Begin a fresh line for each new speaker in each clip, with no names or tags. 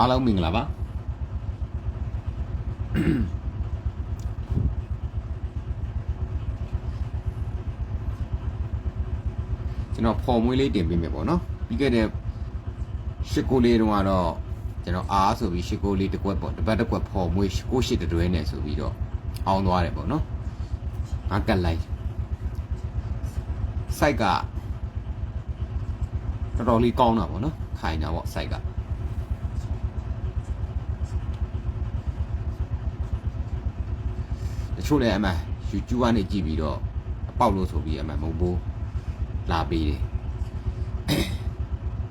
အားလုံးမင်္ဂလာပါကျွန်တော်ဖော်မွေးလေးတင်ပေးမယ်ပေါ့နော်ပြီးခဲ့တဲ့ရှစ်ကိုလေးတုန်းကတော့ကျွန်တော်အားဆိုပြီးရှစ်ကိုလေးတစ်ကွက်ပေါ့တစ်ပတ်တစ်ကွက်ဖော်မွေးကိုရှစ်တွဲနဲ့ဆိုပြီးတော့အောင်းသွားတယ်ပေါ့နော်ငါကတ်လိုက်စိုက်ကတော်တော်လေးကောင်းတာပေါ့နော်ခိုင်တာပေါ့စိုက် တချို့လည်းအမှ YouTube ကနေကြည့်ပြီးတော့အပေါက်လို့ဆိုပြီးအမှမုံဘိုးလာပေးတယ်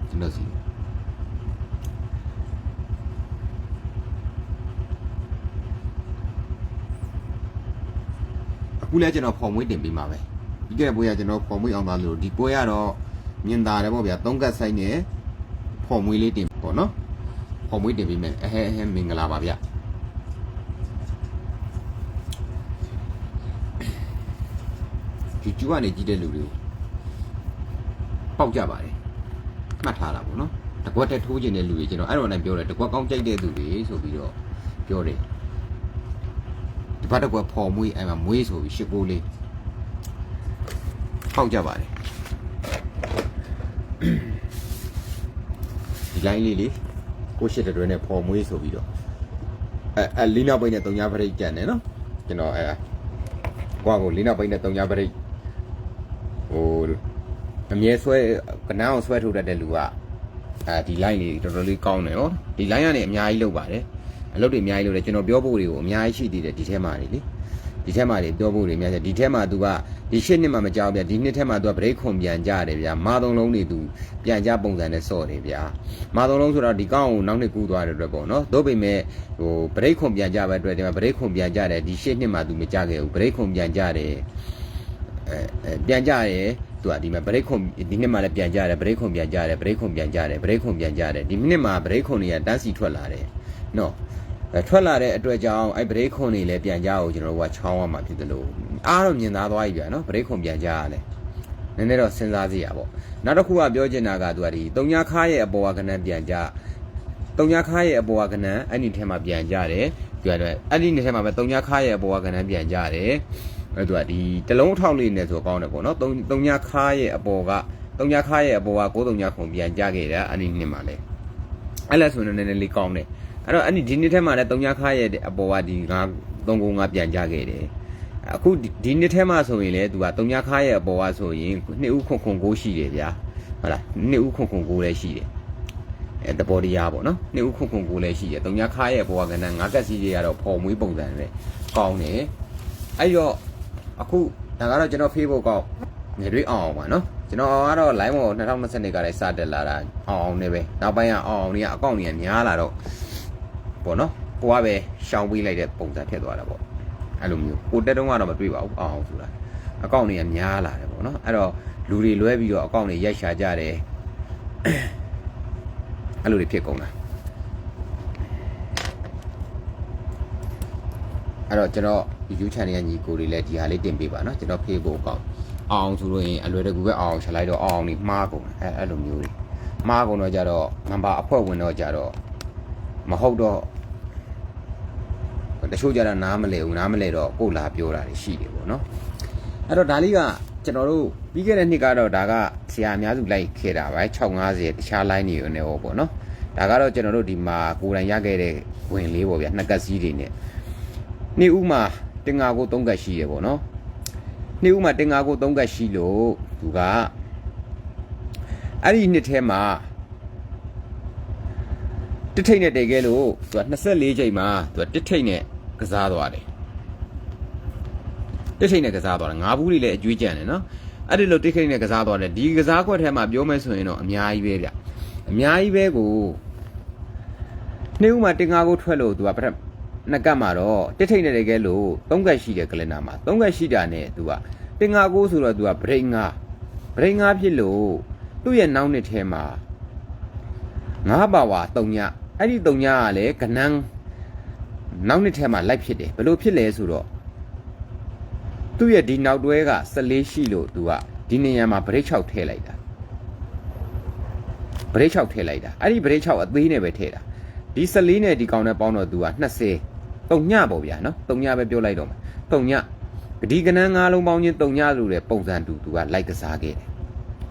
ကျွန်တော်စီအခုလည်းကျွန်တော်ဖော်မွေးတင်ပေးမှာပဲဒီကဲပွဲကကျွန်တော်ဖော်မွေးအောင်သားလို့ဒီပွဲကတော့မြင်သာတယ်ပေါ့ဗျာသုံးကတ်ဆိုင်နဲ့ဖော်မွေးလေးတင်ပေါ့နော်ဖော်မွေးတင်ပေးမယ်အဟဲအဟဲမင်္ဂလာပါဗျ YouTube ကနေကြည့်တဲ့လူတွေပေါက်ကြပါတယ်မှတ်ထားတာပေါ့နော်တကွက်တက်ထိုးခြင်းတဲ့လူတွေကျွန်တော်အဲ့တော့လည်းပြောတယ်တကွက်ကောင်းကြိုက်တဲ့သူတွေဆိုပြီးတော့ပြောတယ်ဒီဘက်တကွက်ဖော်မွေးအဲ့မှာမွေးဆိုပြီးရှစ်ကိုလေးပေါက်ကြပါတယ်ဒီလိုင်းလေးလေးကိုရှစ်တတွဲနဲ့ဖော်မွေးဆိုပြီးတော့အဲအဲလီနာပိတ်နဲ့တုံညာပရိတ်ကြံတယ်နော်ကျွန်တော်အဲကွာကိုလီနာပိတ်နဲ့တုံညာပရိတ် ဟိုအမြဲဆွဲကနန်းအောင်ဆွဲထုတ်တတ်တဲ့လူကအဲဒီ line လေးတော်တော်လေးကောင်းတယ်ဟောဒီ line ကနေအများကြီးလုပ်ပါတယ်အလုပ်တွေအများကြီးလုပ်တယ်ကျွန်တော်ပြောဖို့တွေကိုအများကြီးရှိသေးတယ်ဒီထဲမှာလေဒီထဲမှာတွေပြောဖို့တွေအများကြီးဒီထဲမှာ तू ကဒီရှစ်နှစ်မှမကြောက်ဗျာဒီနှစ်ထဲမှာ तू ကဗရိတ်ခွန်ပြန်ကြတယ်ဗျာမာသုံးလုံးတွေ तू ပြန်ကြပုံစံနဲ့စော့တယ်ဗျာမာသုံးလုံးဆိုတော့ဒီကောင်းကိုနောက်နှစ်ကူးသွားတဲ့အတွက်ပေါ့နော်သို့ပေမဲ့ဟိုဗရိတ်ခွန်ပြန်ကြပဲအတွက်ဒီမှာဗရိတ်ခွန်ပြန်ကြတယ်ဒီရှစ်နှစ်မှ तू မကြခဲ့ဘူးဗရိတ်ခွန်ပြန်ကြတယ် အဲအဲပြန်ကြတယ်သူကဒီမှာဗရိတ်ခွန်ဒီနှစ်မှာလည်းပြန်ကြတယ်ဗရိတ်ခွန်ပြန်ကြတယ်ဗရိတ်ခွန်ပြန်ကြတယ်ဗရိတ်ခွန်ပြန်ကြတယ်ဒီနှစ်မှာဗရိတ်ခွန်တွေကတန်းစီထွက်လာတယ်နော်အဲထွက်လာတဲ့အတွက်ကြောင့်အဲဗရိတ်ခွန်တွေလည်းပြန်ကြအောင်ကျွန်တော်တို့ကချောင်းရမှာဖြစ်တယ်လို့အားတော့မြင်သားသွားပြီဗျာနော်ဗရိတ်ခွန်ပြန်ကြရတယ်နည်းနည်းတော့စဉ်းစားစီရပေါ့နောက်တစ်ခုကပြောချင်တာကသူကဒီတုံညာခါရဲ့အပေါ်ကကနန်းပြန်ကြတုံညာခါရဲ့အပေါ်ကကနန်းအဲ့ဒီထဲမှာပြန်ကြတယ်ပြောရတယ်အဲ့ဒီထဲမှာပဲတုံညာခါရဲ့အပေါ်ကကနန်းပြန်ကြတယ် အဲ့သူကဒီတလုံးထောက်လေးနဲ့ဆိုကောင်းတယ်ပေါ့နော်တုံတုံညာခါရဲ့အပေါ်ကတုံညာခါရဲ့အပေါ်ကကိုတုံညာခုံပြန်ကြခဲ့တာအဲ့ဒီနှစ်မှာလဲအဲ့လဲဆိုရင်နည်းနည်းလေးကောင်းတယ်အဲ့တော့အဲ့ဒီဒီနှစ်ထဲမှာလည်းတုံညာခါရဲ့အပေါ်ကဒီငါ3ကုန်းငါပြန်ကြခဲ့တယ်အခုဒီနှစ်ထဲမှာဆိုရင်လေသူကတုံညာခါရဲ့အပေါ်ကဆိုရင်နှစ်ဦးခုံခုံကိုရှိတယ်ဗျာဟုတ်လားနှစ်ဦးခုံခုံကိုလည်းရှိတယ်အဲတဘောတရားပေါ့နော်နှစ်ဦးခုံခုံကိုလည်းရှိတယ်တုံညာခါရဲ့အပေါ်ကကဏ္ဍငါးကက်စီတွေကတော့ဖော်မွေးပုံစံပဲကောင်းတယ်အဲ့တော့ အခုဒါကတော့ကျွန်တော် Facebook ကောက်ငယ်တွေအောင်အောင်ပါနော်ကျွန်တော်ကတော့ line ပေါ်2020ကလည်းစတက်လာတာအောင်အောင်နေပဲနောက်ပိုင်းကအောင်အောင်နေကအကောင့်တွေကများလာတော့ပေါ့နော်ကိုကပဲရှောင်ပေးလိုက်တဲ့ပုံစံဖြစ်သွားတာပေါ့အဲ့လိုမျိုးကိုတက်တုံးကတော့မတွေ့ပါဘူးအောင်အောင်ဆိုတာအကောင့်တွေကများလာတယ်ပေါ့နော်အဲ့တော့လူတွေလွဲပြီးတော့အကောင့်တွေရိုက်ရှာကြတယ်အဲ့လိုတွေဖြစ်ကုန်တာ အဲ့တော့ကျွန်တော် YouTube channel ကညီကိုတွေလည်းဒီဟာလေးတင်ပေးပါနော်ကျွန်တော် Facebook အကောင့်အောင်ဆိုလို့ရင်အလွယ်တကူပဲအောင်ချက်လိုက်တော့အောင်နေမှားကုန်တယ်အဲ့အဲ့လိုမျိုးတွေမှားကုန်တော့ကြတော့ member အဖွဲ့ဝင်တော့ကြတော့မဟုတ်တော့တချို့ကြတော့နားမလဲဘူးနားမလဲတော့ကိုလာပြောတာတွေရှိတယ်ပေါ့နော်အဲ့တော့ဒါလေးကကျွန်တော်တို့ပြီးခဲ့တဲ့နှစ်ကတော့ဒါကဆရာအများစုလိုက်ခဲ့တာပဲ650တခြား line တွေနဲ့ဟောပေါ့နော်ဒါကတော့ကျွန်တော်တို့ဒီမှာကိုယ်တိုင်ရခဲ့တဲ့ဝင်လေးပေါ့ဗျာနှစ်ကတ်စီးတွေနဲ့ နေ့ဦးမှာတင်ငါကို3ကတ်ရှိတယ်ပေါ့နော်နေ့ဦးမှာတင်ငါကို3ကတ်ရှိလို့သူကအဲ့ဒီနှစ်ထဲမှာတစ်ထိတ်နဲ့တည်ခဲ့လို့သူက24ချိန်မှာသူကတစ်ထိတ်နဲ့ကစားသွားတယ်တစ်ထိတ်နဲ့ကစားသွားတယ်ငါးဘူးတွေလည်းအကျွေးကြံတယ်နော်အဲ့ဒီလိုတစ်ထိတ်နဲ့ကစားသွားတယ်ဒီကစားခွက်ထဲမှာပြောမယ်ဆိုရင်တော့အများကြီးပဲဗျအများကြီးပဲကိုနေ့ဦးမှာတင်ငါကိုထွက်လို့သူကပထမ နှစ်ကတ်မှာတော့တစ်ထိတ်နဲ့တကယ်လို့သုံးကတ်ရှိတယ်ကလင်နာမှာသုံးကတ်ရှိတာနဲ့သူကတင်ငါကိုဆိုတော့သူကဗရိတ်ငါဗရိတ်ငါဖြစ်လို့သူ့ရဲ့နောက်နှစ်ထဲမှာငါးပါဝါတုံညအဲ့ဒီတုံညကလည်းကနန်းနောက်နှစ်ထဲမှာလိုက်ဖြစ်တယ်ဘယ်လိုဖြစ်လဲဆိုတော့သူ့ရဲ့ဒီနောက်တွဲက14ရှိလို့သူကဒီနေရာမှာဗရိတ်6ထည့်လိုက်တာဗရိတ်6ထည့်လိုက်တာအဲ့ဒီဗရိတ်6အသေးနဲ့ပဲထည့်တာဒီ14နဲ့ဒီကောင်နဲ့ပေါင်းတော့သူက20 တုံညပေါ့ဗျာနော်တုံညပဲပြောလိုက်တော့မယ်တုံညဒီကနန်းငါးလုံးပေါင်းချင်းတုံညလို့တဲ့ပုံစံတူသူကလိုက်ကစားခဲ့တယ်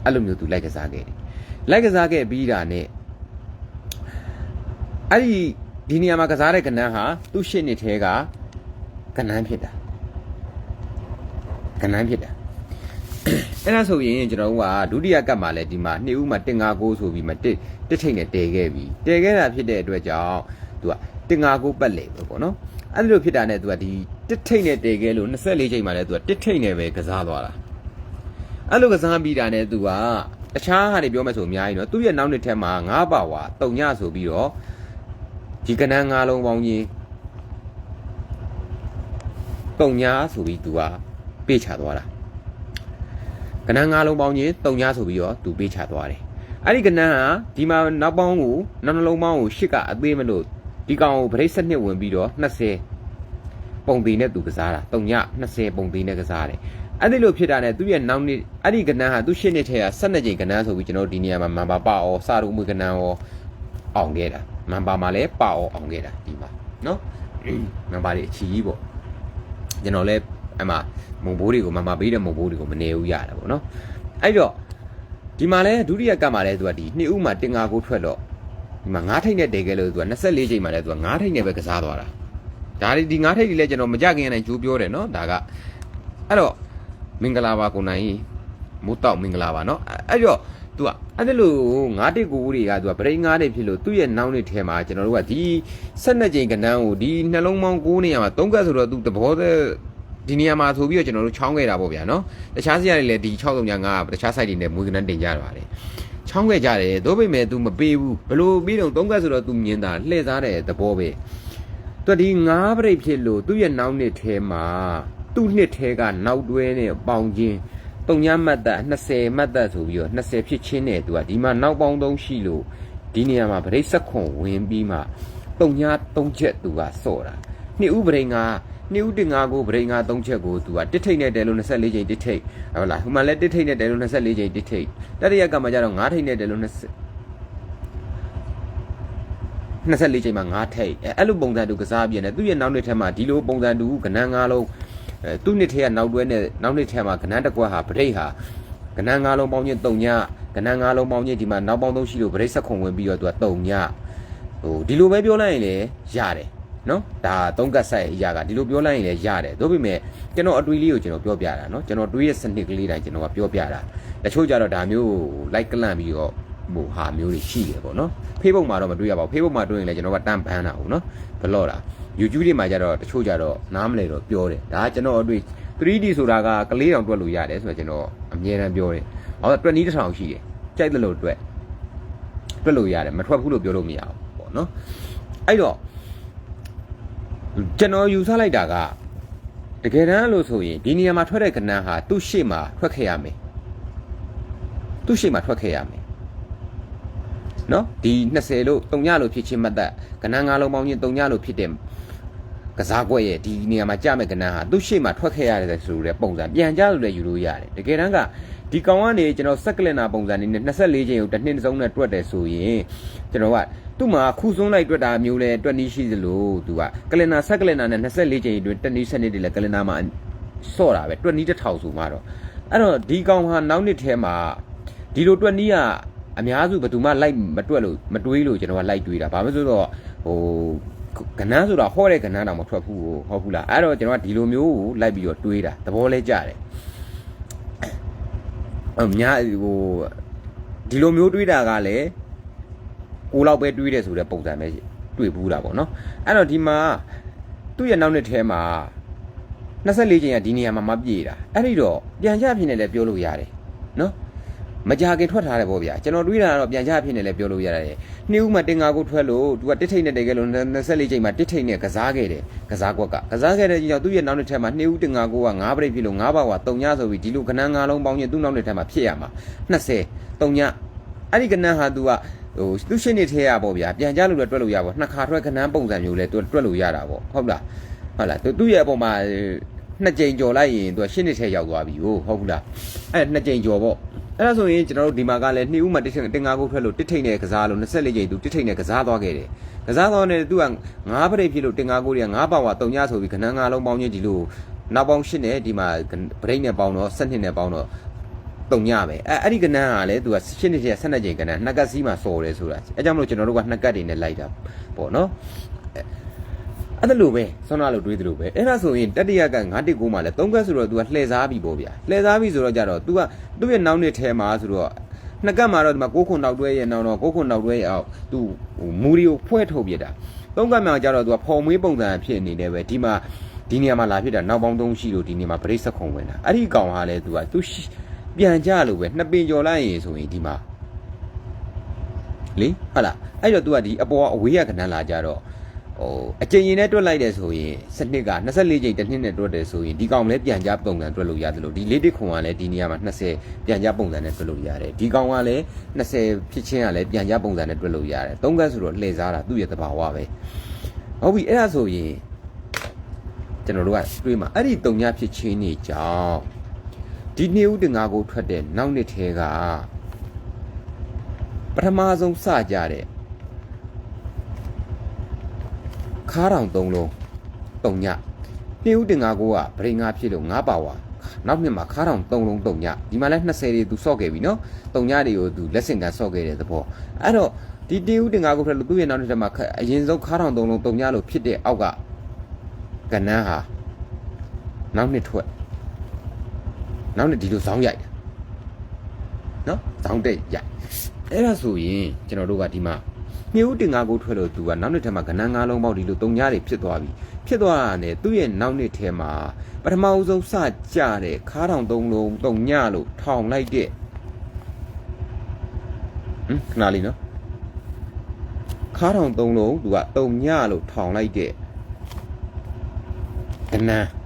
အဲ့လိုမျိုးသူလိုက်ကစားခဲ့တယ်လိုက်ကစားခဲ့ပြီးတာနဲ့အဲ့ဒီဒီနေရာမှာကစားတဲ့ကနန်းဟာသူ့ရှစ်နှစ်ထဲကကနန်းဖြစ်တာကနန်းဖြစ်တာအဲ့ဒါဆိုရင်ကျွန်တော်တို့ကဒုတိယကတ်မှာလည်းဒီမှာနှစ်ဦးမှာ159ဆိုပြီးမှတစ်တစ်ထိတ်နဲ့တည်ခဲ့ပြီတည်ခဲ့တာဖြစ်တဲ့အတွက်ကြောင့်သူက 159ပတ်လေပဲပေါ့နော်အဲ့ဒီလိုဖြစ်တာနဲ့သူကဒီတစ်ထိတ်နဲ့တည်ခဲ့လို့24ချိန်မှာလည်းသူကတစ်ထိတ်နဲ့ပဲကစားသွားတာအဲ့လိုကစားပြီးတာနဲ့သူကတခြားဟာတွေပြောမယ်ဆိုအများကြီးနော်သူ့ရဲ့နောက်နှစ်ထက်မှာ9ပါဝါတုံညဆိုပြီးတော့ဒီကနန်း9လုံးပေါင်းကြီးတုံညဆိုပြီးသူကပေးချသွားတာကနန်း၅လုံးပေါင်းချင်းတုံညာဆိုပြီးတော့သူပေးချသွားတယ်အဲ့ဒီကနန်းဟာဒီမှာနောက်ပေါင်းကိုနောက်နှလုံးပေါင်းကိုရှစ်ကအသေးမလို့ ဒီကောင်ကိုဗရိတ်စနစ်ဝင်ပြီးတော့20ပုံသေးနဲ့သူကစားတာတုံညာ20ပုံသေးနဲ့ကစားတယ်အဲ့ဒီလိုဖြစ်တာနဲ့သူ့ရဲ့နောက်နေ့အဲ့ဒီကနန်းဟာသူ့ရှစ်နှစ်ထဲက12ကြိမ်ကနန်းဆိုပြီးကျွန်တော်ဒီနေရာမှာမန်ပါပါအောစာရုံးမွေကနန်းရောအောင်ခဲ့တာမန်ပါမှာလည်းပါအောအောင်ခဲ့တာဒီမှာနော်မန်ပါလေးအချီကြီးပေါ့ကျွန်တော်လည်းအမှမုံဘိုးတွေကိုမမပေးတဲ့မုံဘိုးတွေကိုမနေဘူးရတာပေါ့နော်အဲ့တော့ဒီမှာလဲဒုတိယကတ်မှာလဲသူကဒီနှစ်ဦးမှာတင်ငါကိုထွက်တော့ ဒီမှာ9ထိပ်နဲ့တည်ခဲ့လို့သူက24ချိန်မှာလဲသူက9ထိပ်နဲ့ပဲကစားသွားတာဒါဒီ9ထိပ်ကြီးလဲကျွန်တော်မကြခင်နိုင်ကြိုးပြောတယ်နော်ဒါကအဲ့တော့မင်္ဂလာပါကိုနိုင်မိုးတောက်မင်္ဂလာပါနော်အဲ့တော့သူကအဲ့ဒါလို့9တိတ်ကိုတွေကသူကဗရိန်း9တိတ်ဖြစ်လို့သူ့ရဲ့နောက်နှစ်ထဲမှာကျွန်တော်တို့ကဒီ12ချိန်ကဏ္ဍကိုဒီနှလုံးပေါင်း9နေရာမှာ3ကတ်ဆိုတော့သူသဘောတဲ့ဒီနေရာမှာဆိုပြီးတော့ကျွန်တော်တို့ချောင်းခဲ့တာပေါ့ဗျာနော်တခြားဆရာတွေလည်းဒီ635ကတခြား site တွေနဲ့မွေးကနန်းတင်ကြတာပါတယ် ချောင်းခဲ့ကြတယ်သို့ပေမဲ့ तू မပေးဘူးဘလို့ပြီးတော့သုံးကတ်ဆိုတော့ तू မြင်တာလှည့်စားတဲ့သဘောပဲသူဒီငါးပြိတ်ဖြစ်လို့သူ့ရဲ့နောက်နှစ်ထဲမှာသူ့နှစ်ထဲကနောက်တွဲနဲ့ပေါင်ချင်းတုံညမတ်သက်20မတ်သက်ဆိုပြီးတော့20ဖြစ်ချင်းနဲ့သူကဒီမှာနောက်ပေါင်းသုံးရှိလို့ဒီနေရာမှာပြိတ်ဆက်ခွန်ဝင်ပြီးမှတုံညာ၃ချက်သူကစော့တာနှစ်ဥပဒေက နှစ်ဦးတင်ငါကိုဗရိတ်ငါ3ချက်ကို तू ကတစ်ထိတ်နဲ့တဲလို့24ချိန်တစ်ထိတ်ဟုတ်လားဟိုမှာလည်းတစ်ထိတ်နဲ့တဲလို့24ချိန်တစ်ထိတ်တတိယကမှကျတော့9ထိတ်နဲ့တဲလို့20 24ချိန်မှာ9ထိတ်အဲအဲ့လိုပုံစံတူကစားပြနေသူ့ရဲ့နောက်နှစ်ထက်မှာဒီလိုပုံစံတူကနန်း9လုံးအဲသူ့နှစ်ထဲကနောက်တွဲနဲ့နောက်နှစ်ထဲမှာကနန်းတစ်ကွက်ဟာဗရိတ်ဟာကနန်း9လုံးပေါင်းချင်း3ညကနန်း9လုံးပေါင်းချင်းဒီမှာနောက်ပေါင်း3ရှိလို့ဗရိတ်ဆက်ခွန်ဝင်ပြီးတော့သူက3ညဟိုဒီလိုပဲပြောလိုက်ရင်လည်းရတယ် နော်ဒါသုံးကတ်ဆိုင်အရာကဒီလိုပြောလိုက်ရင်လည်းရတယ်သို့ပေမဲ့ကျွန်တော်အတွေးလေးကိုကျွန်တော်ပြောပြတာနော်ကျွန်တော်တွေးရဲ့စနစ်ကလေးတိုင်းကျွန်တော်ကပြောပြတာတချို့ကြတော့ဒါမျိုးလိုက်ကလန့်ပြီးတော့ဟိုဟာမျိုးတွေရှိတယ်ပေါ့နော် Facebook မှာတော့မတွေ့ရပါဘူး Facebook မှာတွေ့ရင်လည်းကျွန်တော်ကတန်းဘန်းတာဟုတ်နော်ဘလော့တာ YouTube တွေမှာကြတော့တချို့ကြတော့နားမလဲတော့ပြောတယ်ဒါကကျွန်တော်အတွေ့ 3D ဆိုတာကကလေးတောင်တွက်လို့ရတယ်ဆိုတော့ကျွန်တော်အမြဲတမ်းပြောတယ်ဟောတွက်နီးတစ်ထောင်ရှိတယ်ကြိုက်တယ်လို့တွက်တွက်လို့ရတယ်မထွက်ဘူးလို့ပြောလို့မရဘူးပေါ့နော်အဲ့တော့ ကျွန်တော်ယူဆလိုက်တာကတကယ်တမ်းလို့ဆိုရင်ဒီနေရာမှာထွက်တဲ့ကဏ္ဍဟာသူ့ရှေ့မှာထွက်ခဲ့ရမယ်သူ့ရှေ့မှာထွက်ခဲ့ရမယ်နော်ဒီ20လို့3ညလို့ဖြစ်ချင်းမှတ်သက်ကဏ္ဍ9လုံးပေါင်းချင်း3ညလို့ဖြစ်တဲ့ကစားကွက်ရဲ့ဒီနေရာမှာကြမဲ့ကဏ္ဍဟာသူ့ရှေ့မှာထွက်ခဲ့ရတယ်ဆိုတဲ့ပုံစံပြန်ကြလို့လည်းယူလို့ရတယ်တကယ်တမ်းကဒီကောင်ကနေကျွန်တော်ဆက်ကလင်နာပုံစံနေနဲ့24ချိန်ကိုတစ်နှစ်တစ်စုံနဲ့တွက်တယ်ဆိုရင်ကျွန်တော်က သူ့မှာခုစွန်းလိုက်တွက်တာမျိုးလဲတွက်နည်းရှိသလိုသူကကလင်နာဆက်ကလင်နာနဲ့24ချိန်အတွင်းတစ်နည်းစနစ်တွေလဲကလင်နာမှာဆော့တာပဲတွက်နည်းတစ်ထောင်ဆိုမှတော့အဲ့တော့ဒီကောင်ဟာနောက်နှစ်ထဲမှာဒီလိုတွက်နည်းကအများစုဘယ်သူမှလိုက်မတွက်လို့မတွေးလို့ကျွန်တော်ကလိုက်တွေးတာဘာမှမဆိုတော့ဟိုကဏ္ဍဆိုတာဟောတဲ့ကဏ္ဍတောင်မထွက်ဘူးဟုတ်ဘူးလားအဲ့တော့ကျွန်တော်ကဒီလိုမျိုးကိုလိုက်ပြီးတော့တွေးတာသဘောလဲကြတယ်အများဟိုဒီလိုမျိုးတွေးတာကလည်း ကိုလောက်ပဲတွေးတယ်ဆိုတဲ့ပုံစံပဲတွေ့ဘူးတာပေါ့နော်အဲ့တော့ဒီမှာသူ့ရဲ့နောက်နှစ်ထဲမှာ24ချိန်ကဒီနေရာမှာမပြေတာအဲ့ဒီတော့ပြန်ကြဖြစ်နေလဲပြောလို့ရတယ်နော်မကြခင်ထွက်ထားတယ်ပေါ့ဗျာကျွန်တော်တွေးတာကတော့ပြန်ချဖြစ်နေလဲပြောလို့ရတယ်နှစ်ဦးမှတင်ငါကိုထွက်လို့သူကတစ်ထိတ်နဲ့တကယ်လို့24ချိန်မှာတစ်ထိတ်နဲ့ကစားခဲ့တယ်ကစားကွက်ကကစားခဲ့တဲ့ကြောင့်သူ့ရဲ့နောက်တစ်ထပ်မှာနှစ်ဦးတင်ငါကိုက9ပြိတ်ဖြစ်လို့9ပါးက3ညဆိုပြီးဒီလိုကဏ္ဍ9လုံးပေါင်းရင်သူ့နောက်တစ်ထပ်မှာဖြစ်ရမှာ20 3ညအဲ့ဒီကဏ္ဍဟာသူက ဟိုသူရှင်းနေသေးရပေါ့ဗျာပြန်ကြလို့လည်းတွက်လို့ရပါနှစ်ခါထွက်ကဏ္ဍပုံစံမျိုးလဲသူတွက်လို့ရတာပေါ့ဟုတ်လားဟုတ်လားသူသူ့ရဲ့အပေါ်မှာနှစ်ကြိမ်ကြော်လိုက်ရင်သူကရှင်းနေသေးရောက်သွားပြီဟုတ်ဟုတ်ဘူးလားအဲ့နှစ်ကြိမ်ကြော်ပေါ့အဲ့ဒါဆိုရင်ကျွန်တော်တို့ဒီမှာကလည်းနှစ်ဦးမှတစ်ထိန်တင်ငါးကိုထွက်လို့တစ်ထိန်နဲ့ကစားလို့24ကြိမ်သူတစ်ထိန်နဲ့ကစားသွားခဲ့တယ်ကစားသွားတယ်သူက9ပရိတ်ဖြစ်လို့တင်ငါးကိုတွေက9ပါဝါ3ညဆိုပြီးခဏငါလုံးပေါင်းချင်းဒီလိုနောက်ပေါင်း8နဲ့ဒီမှာပရိတ်နဲ့ပေါင်းတော့7နှစ်နဲ့ပေါင်းတော့ 3ညပဲအဲအဲ့ဒီကနန်းကလည်းသူက8နှစ်ကျ12ကြိမ်ကနန်းနှစ်ကတ်စီးမှစော်တယ်ဆိုတာအဲကြောင့်မလို့ကျွန်တော်တို့ကနှစ်ကတ်တွေနဲ့လိုက်တာပေါ့နော် အဲ့ဒါလိုပဲဆွမ်းနာလို့တွေးသလိုပဲအဲ့ဒါဆိုရင်တတိယက919မှာလဲ3ကတ်ဆိုတော့ तू ကလှည့်စားပြီပေါ့ဗျာလှည့်စားပြီဆိုတော့ကြတော့ तू ကသူ့ရဲ့နောက်နှစ်ထဲမှာဆိုတော့နှစ်ကတ်မှာတော့ဒီမှာ6ခုနောက်တွဲရဲ့နောက်တော့6ခုနောက်တွဲရဲ့အောက် तू ဟိုမူရီကိုဖွဲထုတ်ပြတာ3ကတ်မှာကြတော့ तू ကဖော်မွေးပုံစံဖြစ်နေတယ်ပဲဒီမှာဒီနေရာမှာလာဖြစ်တာနောက်ပေါင်း3ရှိလို့ဒီနေရာမှာဗရိတ်ဆက်ခုံဝင်တာအဲ့ဒီကောင်ဟာလဲ तू က तू ပြန်ကြလို့ပဲနှစ်ပင်ကျော်လိုက်ရင်ဆိုရင်ဒီမှာလေဟုတ်လားအဲ့တော့ तू ကဒီအပေါ်အဝေးရကဏ္ဍလာကြတော့ဟိုအကျဉ်းရင်နဲ့တွက်လိုက်တယ်ဆိုရင်စနစ်က24ကြိမ်တစ်နှစ်နဲ့တွက်တယ်ဆိုရင်ဒီကောင်လည်းပြန်ကြပုံစံတွက်လို့ရတယ်လို့ဒီလေးတစ်ခွန်ကလည်းဒီနေရာမှာ20ပြန်ကြပုံစံနဲ့တွက်လို့ရတယ်ဒီကောင်ကလည်း20ဖြစ်ချင်းကလည်းပြန်ကြပုံစံနဲ့တွက်လို့ရတယ်သုံးကတ်ဆိုတော့လှည့်စားတာသူ့ရဲ့သဘာဝပဲဟုတ်ပြီအဲ့ဒါဆိုရင်ကျွန်တော်တို့ကတွေးမှာအဲ့ဒီတုံညဖြစ်ချင်းနေကြောင်း ဒီနှစ်ဦးတင်ငါကိုထွက်တဲ့နောက်နှစ်ထဲကပထမဆုံးစကြတဲ့ခါးတောင်သုံးလုံးတုံညနှင်းဦးတင်ငါကိုကဗရိန်ငါဖြစ်လို့ငါပါဝါနောက်နှစ်မှာခါးတောင်သုံးလုံးတုံညဒီမှာလဲ20တွေသူစော့ခဲ့ပြီနော်တုံညတွေကိုသူလက်ဆင့်ကန်စော့ခဲ့တဲ့သဘောအဲ့တော့ဒီတင်းဦးတင်ငါကိုထွက်လို့သူ့ရဲ့နောက်တစ်ထပ်မှာအရင်ဆုံးခါးတောင်သုံးလုံးတုံညလို့ဖြစ်တဲ့အောက်ကကနန်းဟာနောက်နှစ်ထွက် နောက်နှစ်ဒီလိုဇောင်းရိုက်တယ်နော်ဇောင်းတဲ့ရိုက်အဲ့ဒါဆိုရင်ကျွန်တော်တို့ကဒီမှာမြူးတင်ငါကိုထွက်လို့သူကနောက်နှစ်ထဲမှာကဏ္ဍငါးလုံးပေါက်ဒီလိုတုံညာတွေဖြစ်သွားပြီဖြစ်သွားတာနဲ့သူ့ရဲ့နောက်နှစ်ထဲမှာပထမအဆုံးစကြတဲ့ခါးထောင်သုံးလုံးတုံညာလို့ထောင်လိုက်တဲ့ဟမ်ခဏလေးနော်ခါးထောင်သုံးလုံးသူကတုံညာလို့ထောင်လိုက်တဲ့ကဏ္ဍ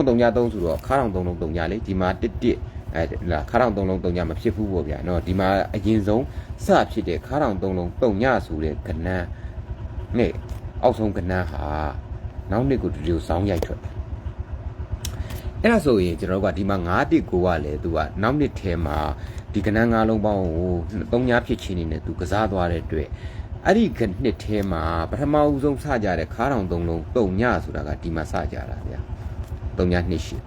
ခွန်တုံညာသုံးဆိုတော့ခါးထောင်သုံးလုံးတုံညာလေဒီမှာတစ်တစ်အဲလာခါးထောင်သုံးလုံးတုံညာမဖြစ်ဘူးပေါ့ဗျာနော်ဒီမှာအရင်ဆုံးစဖြစ်တဲ့ခါးတောင်သုံးလုံးတုံညဆိုတဲ့ကဏ္ဍနဲ့အောက်ဆုံးကဏ္ဍဟာနောက်နှစ်ကိုဒီလိုစောင်းရိုက်ထွက်တယ်အဲ့ဒါဆိုရင်ကျွန်တော်တို့ကဒီမှာ9တစ်ကိုကလည်းသူကနောက်နှစ်ထဲမှာဒီကဏ္ဍ9လုံးပေါင်းကိုတုံညဖြစ်ချင်းနေနဲ့သူကစားသွားတဲ့အတွက်အဲ့ဒီကနှစ်ထဲမှာပထမဦးဆုံးစကြတဲ့ခါးတောင်သုံးလုံးတုံညဆိုတာကဒီမှာစကြတာဗျာ တုံညနှစ်ရှိ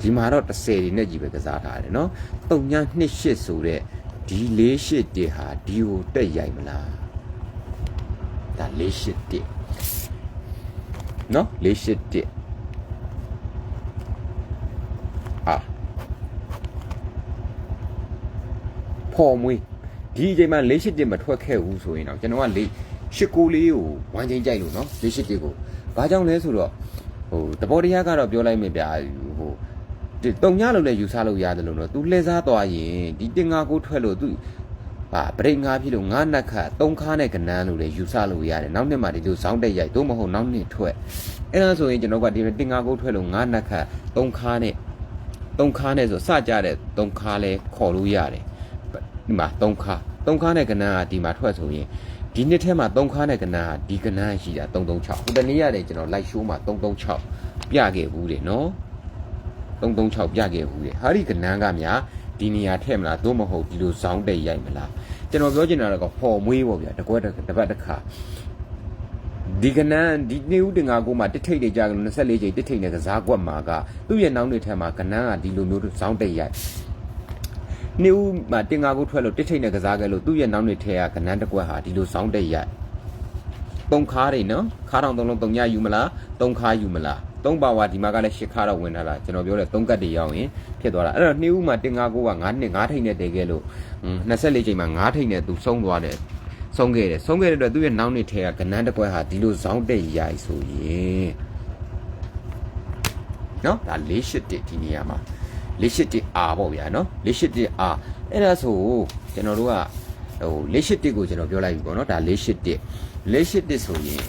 ဒီမှာတော့30ဒီနဲ့ကြီးပဲကစားထားတယ်เนาะတုံညနှစ်ရှိဆိုတဲ့ ဒီလေးရှစ်တစ်ဟာဒီကိုတက်ရိုက်မလားဒါလေးရှစ်တစ်နော်လေးရှစ်တစ်အာဖော်မွေးဒီအချိန်မှာလေးရှစ်တစ်မထွက်ခဲ့ဘူးဆိုရင်တော့ကျွန်တော်ကလေးရှစ်ကိုလေးကိုဝမ်းချင်းကြိုက်လို့နော်လေးရှစ်တစ်ကိုဘာကြောင့်လဲဆိုတော့ ဟိုတဘောတရားကတော့ပြောလိုက်မယ်ဗျာဟိုဒီတုံညလို့လည်းယူဆလို့ရတယ်လို့နော် तू လှည့်စားသွားရင်ဒီတင်ငါကိုထွက်လို့ तू ဟာပရိတ်ငါဖြစ်လို့ငါနက်ခတ်သုံးခါနဲ့ကနန်းလို့လည်းယူဆလို့ရတယ်နောက်နှစ်မှာဒီလိုဇောင်းတက်ရိုက်သို့မဟုတ်နောက်နှစ်ထွက်အဲ့ဒါဆိုရင်ကျွန်တော်ကဒီတင်ငါကိုထွက်လို့ငါနက်ခတ်သုံးခါနဲ့သုံးခါနဲ့ဆိုစကြတဲ့သုံးခါလဲခေါ်လို့ရတယ်ဒီမှာသုံးခါသုံးခါနဲ့ကနန်းကဒီမှာထွက်ဆိုရင် ဒီနှစ်ထဲမှာသုံးခါနဲ့ကနန်းကဒီကနန်းရှိတာ336ဟိုတနေ့ရတယ်ကျွန်တော်လိုက်ရှိုးမှာ336ပြခဲ့ဘူးတယ်နော်336ပြခဲ့ဘူးလေဟာဒီကနန်းကများဒီနေရာထည့်မလားသို့မဟုတ်ဒီလိုဇောင်းတိတ်ရိုက်မလားကျွန်တော်ပြောချင်တာတော့ဖော်မွေးပေါ့ဗျာတကွက်တစ်ပတ်တစ်ခါဒီကနန်းဒီနေဦးတင်ငါကိုမှတစ်ထိတ်တွေကြာက24ချိန်တစ်ထိတ်နဲ့ကစားကွက်မှာကသူ့ရဲ့နောက်နေထဲမှာကနန်းကဒီလိုမျိုးဇောင်းတိတ်ရိုက် နေဦးမှာတင်ငါကိုထွက်လို့တစ်ထိတ်နဲ့ကစားခဲ့လို့သူ့ရဲ့နောက်နေထဲကကနန်းတစ်ကွက်ဟာဒီလိုဇောင်းတိတ်ရိုက်သုံးခါးတွေနော်ခါးတောင်သုံးလုံးသုံးညယူမလားသုံးခါးယူမလားသုံးပါဝါဒီမှာကလည်းရှစ်ခါတော့ဝင်လာတာကျွန်တော်ပြောတဲ့သုံးကတ်တွေရောက်ရင်ဖြစ်သွားတာအဲ့တော့နှီးဦးမှာတင်ငါကိုက9နှစ်9ထိတ်နဲ့တည်ခဲ့လို့24ချိန်မှာ9ထိတ်နဲ့သူဆုံးသွားတယ်ဆုံးခဲ့တယ်ဆုံးခဲ့တဲ့အတွက်သူ့ရဲ့နောက်နှစ်ထဲကကနန်းတစ်ပွဲဟာဒီလိုဇောင်းတိတ်ရိုက်ဆိုရင်နော်ဒါ၄ရှစ်တစ်ဒီနေရာမှာ ၄ရှစ်တစ်အာပေါ့ဗျာနော်၄ရှစ်တစ်အာအဲ့ဒါဆိုကျွန်တော်တို့ကဟို၄ရှစ်တစ်ကိုကျွန်တော်ပြောလိုက်ပြီပေါ့နော်ဒါ၄ရှစ်တစ်၄ရှစ်တစ်ဆိုရင်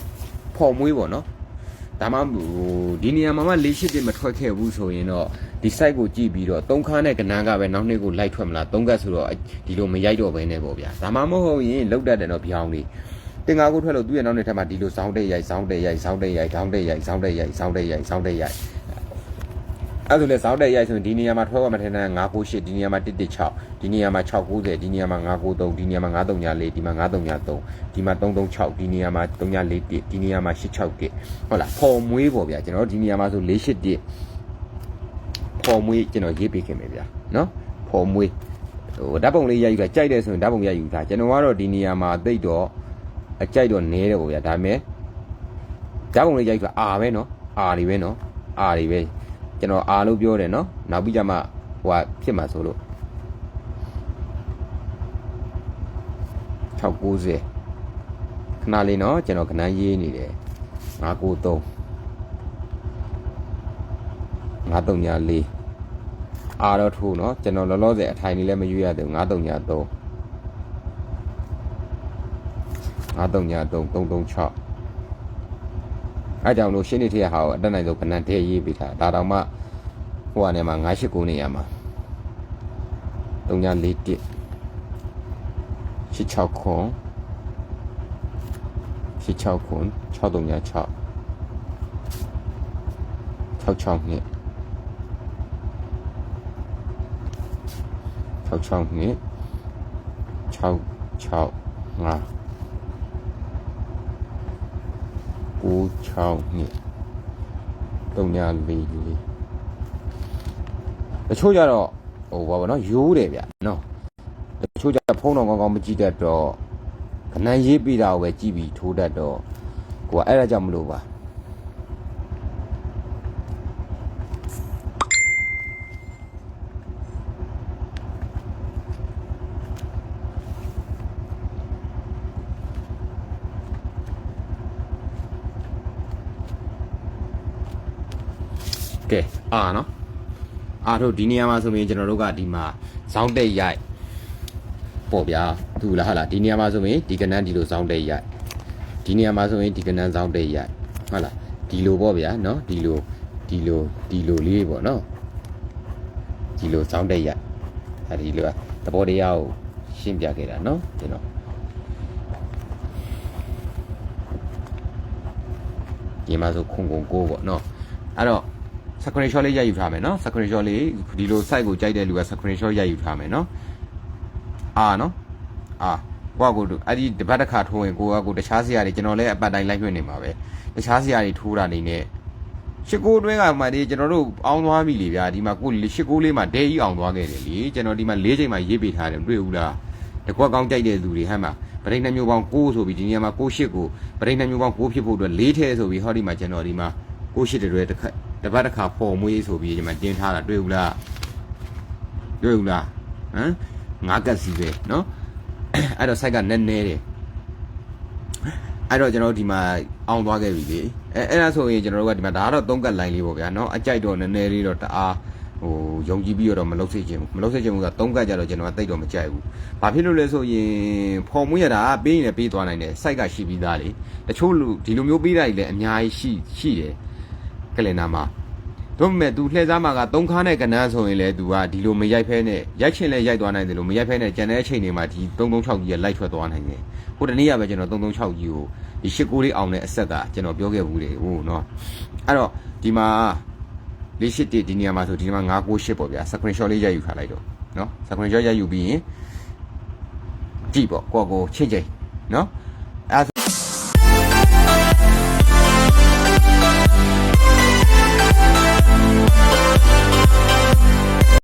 ဖော်မွေးပေါ့နော်ဒါမှမဟုတ်ဒီနေရာမှာမှ၄ရှစ်တစ်မထွက်ခဲ့ဘူးဆိုရင်တော့ဒီ site ကိုကြည့်ပြီးတော့သုံးခါနဲ့ကနန်းကပဲနောက်နှစ်ကိုလိုက်ထွက်မလားသုံးကတ်ဆိုတော့ဒီလိုမရိုက်တော့ဘဲနဲ့ပေါ့ဗျာဒါမှမဟုတ်ရင်လောက်တတ်တယ်တော့ပြောင်းလေးတင်ငါကိုထွက်လို့သူ့ရဲ့နောက်နှစ်ထပ်မှာဒီလိုစောင်းတဲ့ရိုက်စောင်းတဲ့ရိုက်စောင်းတဲ့ရိုက်စောင်းတဲ့ရိုက်စောင်းတဲ့ရိုက်စောင်းတဲ့ရိုက်စောင်းတဲ့ရိုက် အဲ့ဒါဆိုလေဇောင်းတက်ရိုက်ဆိုရင်ဒီနေရာမှာထွဲသွားမှထင်တယ်998ဒီနေရာမှာ116ဒီနေရာမှာ690ဒီနေရာမှာ993ဒီနေရာမှာ934ဒီမှာ933ဒီမှာ336ဒီနေရာမှာ341ဒီနေရာမှာ861ဟုတ်လားဖော်မွေးပေါ့ဗျာကျွန်တော်တို့ဒီနေရာမှာဆို481ဖော်မွေးကျွန်တော်ရေးပေးခင်မယ်ဗျာနော်ဖော်မွေးဟိုဓာတ်ပုံလေးရိုက်ယူတာကြိုက်တယ်ဆိုရင်ဓာတ်ပုံရိုက်ယူတာကျွန်တော်ကတော့ဒီနေရာမှာတိတ်တော့အကြိုက်တော့နဲတယ်ပေါ့ဗျာဒါပေမဲ့ဓာတ်ပုံလေးရိုက်ယူတာအာပဲနော်အာတွေပဲနော်အာတွေပဲ ကျွန်တော်အာလို့ပြောတယ်နော်နောက်ပြီးကြမှဟိုဟာဖြစ်မှာဆိုလို့690ခဏလေးနော်ကျွန်တော်ခဏရေးနေတယ်993 939ညာလေးအာတော့ထိုးနော်ကျွန်တော်လောလောဆယ်အထိုင်လေးလည်းမရွေးရသေးဘူး939ညာ3 939ညာ3 336 အဲကြောင့်လို့ရှင်းနေထရဟာကိုအတက်နိုင်ဆုံးကဏ္ဍတည်းရေးပေးထားဒါတောင်မှဟိုကနေမှာ989နေရမှာ3941 86ခွန်86ခွန်636 66နှစ်66နှစ်665 96နှစ်344တချို့ကြတော့ဟိုဘာပါနော်ရိုးတယ်ဗျနော်တချို့ကြဖုန်းတော်ကောင်းကောင်းမကြည့်တတ်တော့ခဏရေးပြတာကိုပဲကြည့်ပြီးထိုးတတ်တော့ကိုကအဲ့ဒါကြောင့်မလို့ပါ ကဲအာနော်အာတို့ဒီနေရာမှာဆိုရင်ကျွန်တော်တို့ကဒီမှာဇောင်းတက်ရိုက်ပေါ့ဗျာသူလားဟာလားဒီနေရာမှာဆိုရင်ဒီကနန်းဒီလိုဇောင်းတက်ရိုက်ဒီနေရာမှာဆိုရင်ဒီကနန်းဇောင်းတက်ရိုက်ဟုတ်လားဒီလိုပေါ့ဗျာနော်ဒီလိုဒီလိုဒီလိုလေးပေါ့နော်ဒီလိုဇောင်းတက်ရိုက်အဲဒီလိုကသဘောတရားကိုရှင်းပြခဲ့တာနော်ကျွန်တော်ဒီမှာဆိုခုံကုံကိုပေါ့နော်အဲ့တော့ screenshot လေးရိုက်ယူထားမယ်နော် screenshot လေးဒီလို site ကိုကြိုက်တဲ့လူက screenshot ရိုက်ယူထားမယ်နော်အာနော်အာကိုကကိုအဲ့ဒီတပတ်တစ်ခါထိုးရင်ကိုကကိုတခြားဆရာတွေကျွန်တော်လည်းအပတ်တိုင်းလိုက်လွှင့်နေမှာပဲတခြားဆရာတွေထိုးတာနေနဲ့ရှစ်ကိုတွင်းကမှဒီကျွန်တော်တို့အောင်းသွားပြီလေဗျာဒီမှာကိုရှစ်ကိုလေးမှာဒဲကြီးအောင်သွားခဲ့တယ်လေကျွန်တော်ဒီမှာ၄ချိန်မှာရေးပေးထားတယ်တွေ့ဘူးလားတကွက်ကောင်းကြိုက်တဲ့လူတွေဟမ်းမှာပရိနှမျိုးပေါင်း6ဆိုပြီးဒီနေရာမှာ6ရှစ်ကိုပရိနှမျိုးပေါင်း6ဖြစ်ဖို့အတွက်၄ထဲဆိုပြီးဟောဒီမှာကျွန်တော်ဒီမှာ6ရှစ်တွေတစ်ခါ တပတ်တစ်ခါပေါ်မွေးဆိုပြီးဒီမှာတင်ထားတာတွေ့ဘူးလားတွေ့ဘူးလားဟမ်ငါးကက်စီပဲเนาะအဲ့တော့ site ကနည်းနည်းတယ်အဲ့တော့ကျွန်တော်တို့ဒီမှာအောင်သွားခဲ့ပြီလေအဲအဲ့ဒါဆိုရင်ကျွန်တော်တို့ကဒီမှာဒါကတော့သုံးကတ် line လေးပေါ့ဗျာเนาะအကြိုက်တော့နည်းနည်းလေးတော့တအားဟိုယုံကြည်ပြီးတော့မလုပ်စေချင်ဘူးမလုပ်စေချင်ဘူးကသုံးကတ်ကြတော့ကျွန်တော်ကတိတ်တော့မကြိုက်ဘူး။ဘာဖြစ်လို့လဲဆိုရင်ဖော်မွေးရတာပေးရင်လည်းပေးသွားနိုင်တယ်။ site ကရှိပြီးသားလေ။တချို့လူဒီလိုမျိုးပေးတာကြီးလည်းအများကြီးရှိရှိတယ်။ ကလင်နာမှာတို့မဲ့ तू လှည့်စားမှာကသုံးခါနဲ့ကနန်းဆိုရင်လေ तू ကဒီလိုမရိုက်ဖဲနဲ့ရိုက်ချင်လဲရိုက်သွားနိုင်တယ်လို့မရိုက်ဖဲနဲ့ကြံတဲ့အချိန်တွေမှာဒီ336ကြီးကလိုက်ထွက်သွားနိုင်တယ်ဟိုတနေ့ကပဲကျွန်တော်336ကြီးကိုဒီရှစ်ကိုလေးအောင်တဲ့အဆက်ကကျွန်တော်ပြောခဲ့ဘူးလေဟိုနော်အဲ့တော့ဒီမှာလေးရှစ်တိဒီနေရာမှာဆိုဒီမှာ998ပေါ့ဗျာ screenshot လေးရိုက်ယူထားလိုက်တော့နော် screenshot ရိုက်ယူပြီးရင်ကြည့်ပေါ့ကိုယ့်ကိုချင်းချင်းနော်